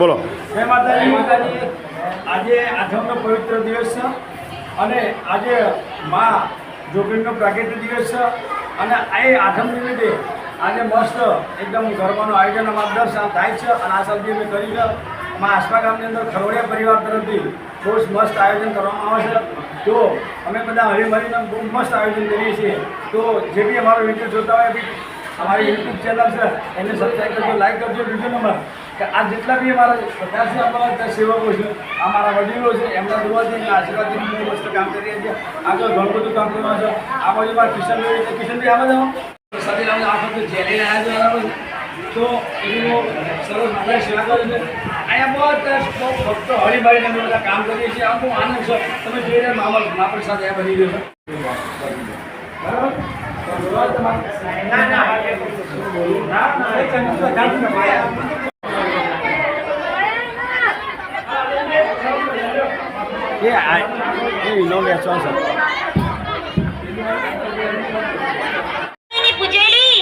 બોલો. હે માતાજી. માતાજી. આજે આઠમનો પવિત્ર દિવસ છે અને આજે મા જોગીનો પ્રાગટ્ય દિવસ છે અને એ આઠમ નિમિત્તે આજે મસ્ત એકદમ ગરબાનું આયોજન અમારા દર થાય છે અને આ સાલ અમે કરી છે. અમારા આસપા ગામની અંદર ખરોડિયા પરિવાર તરફથી બહુ મસ્ત આયોજન કરવામાં આવે છે. તો અમે બધા હળીમળીને બહુ મસ્ત આયોજન કરીએ છીએ. તો જે બી અમારો વીડિયો જોતા હોય, અમારી યુટ્યુબ ચેનલ છે, એને સબસ્ક્રાઈબ કરજો લાઈક કરજો બીજો નંબર. કે આ જેટલા બી અમારા બધા છે ત્યાં સેવકો છે અમારા વડીલો છે એમના એમના આશીર્વાદથી અમે મસ્ત કામ કરીએ છીએ. તો ઘણું બધું કામ કરવા છે. આ બાજુ મારા કિશનભાઈ છે. કિશનભાઈ આવા જાઓ. સાથે લાવજો. આ વખતે જેલી આવ્યા છે તો એનું સરસ આપણે સેવા કરે છે. અહીંયા બહુ બહુ ફક્ત હળીભાઈને અમે બધા કામ કરીએ છીએ. આમ બહુ આનંદ છે. તમે જોઈ રહ્યા મામા સાથે અહીંયા બની ગયો છે. બરાબર. ના ના ના ના એ ચંદ્ર જાત એ I, એ નો વેચવા છે ની પૂજેલી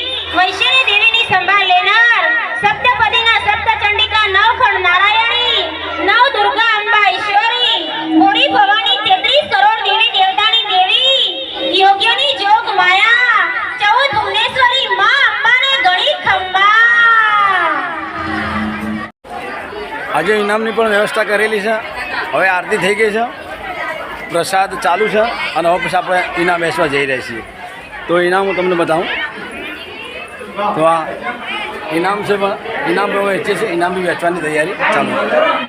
દેવીની સંભાળ લેનાર સપ્તપદીના સપ્તચંડિકા નવખંડ નારાયણી નવ દુર્ગા અંબા ઈશ્વરી હોળી ભવાની તેત્રીસ કરોડ દેવી દેવતાની દેવી યોગ્યની જોગ માયા ચૌદ ભુવનેશ્વરી માં અંબાને ગણી ખંબા આજે ઇનામની પણ વ્યવસ્થા કરેલી છે. હવે આરતી થઈ ગઈ છે. પ્રસાદ ચાલુ છે અને હવે પછી આપણે ઇનામ બેસવા જઈ રહ્યા છીએ. તો ઇનામ હું તમને બતાવું. તો આ ઇનામ છે પણ ઇનામ પણ વેચીએ છીએ. ઇનામ બી વેચવાની તૈયારી ચાલુ